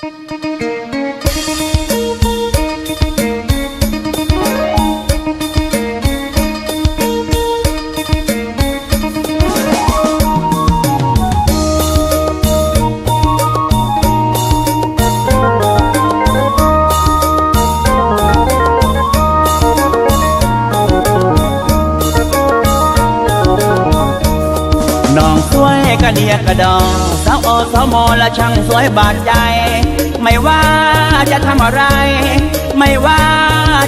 Thank you. น้องสวยกระเดียกระดองสาวอสาวมละช่างสวยบาดใจ ไม่ว่าจะทำอะไร ไม่ว่า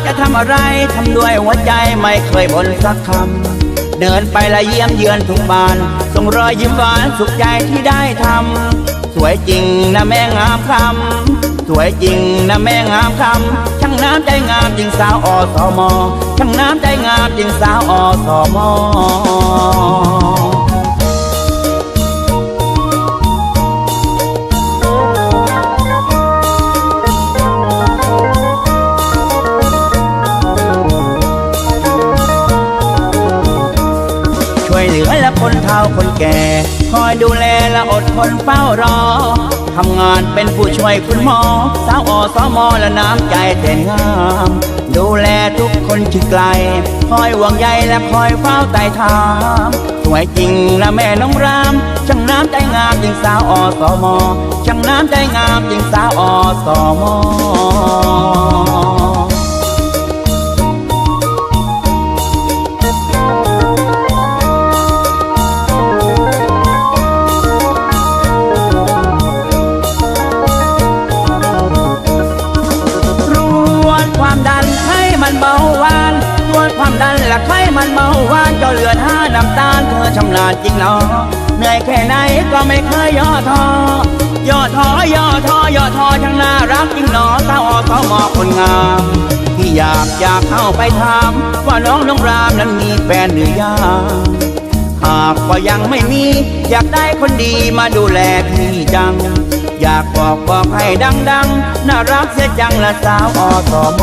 จะทำอะไรทำด้วยหัวใจไม่เคยบ่นสักคำเดินไปละเยี่ยมเยือนทุกบ้านส่งรอยยิ้มหวานสุขใจที่ได้ทำสวยจริงนะแม่งามคำสวยจริงนะแม่งามคำช่างน้ำใจงามจริงสาวอสมช่างน้ำใจงามจริงสาวอสม คนเฒ่าคนแก่ คอยดูแลและอดทนเฝ้ารอ ทำงานเป็นผู้ช่วยคุณหมอ สาวอสมและน้ำใจแต่งาม ดูแลทุกคนที่ไกล คอยห่วงใยและคอยเฝ้าไต่ถาม สวยจริงนะแม่น้องรามช่างน้ำใจงามจริงสาวอสมช่างน้ำใจงามจริงสาวอสมร ความดันไข้มันเบาหวานรวนความดันและไข้มันเบาหวานจ้าเลือดห้าน้ำตาลเธอชำนาญจริงเนาะเหนื่อยแค่ไหนก็ไม่เคยย่อท้อย่อท้อย่อท้อย่อท้อช่างน่ารักจริงเนาะสาวอสมอคนงามที่อยากอยากเข้าไปถามว่าน้องน้องรามนั้นมีแฟนหรือยังหากว่ายังไม่มี อยากได้คนดีมาดูแลพี่จัง ให้ดังๆ น่ารักเสียจังละสาวอสม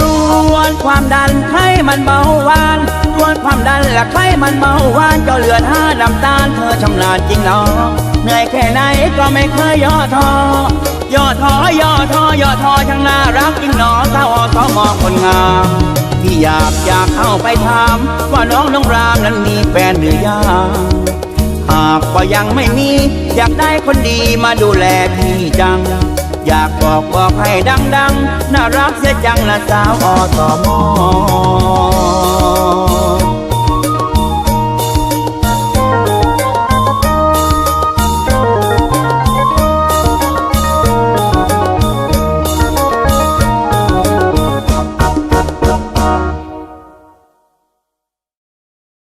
รวนความดันไข้มันเบาหวานรวนความดันและไข้มันเบาหวานเจ้าเลือดห้าน้ำตาลเธอชำนาญจริงเนาะ เหนื่อยแค่ไหนก็ไม่เคยย่อท้อย่อท้อย่อท้อย่อท้อช่างน่ารักจริงเนาะสาวอสมอคนงามที่อยากอยากเข้าไปถาม ว่าน้องน้องรามนั้นมีแฟนหรือยังหากว่ายังไม่มี อยากได้คนดีมาดูแลพี่จัง อยากบอกบอกให้ดังๆ น่ารักเสียจังละสาวอสมอ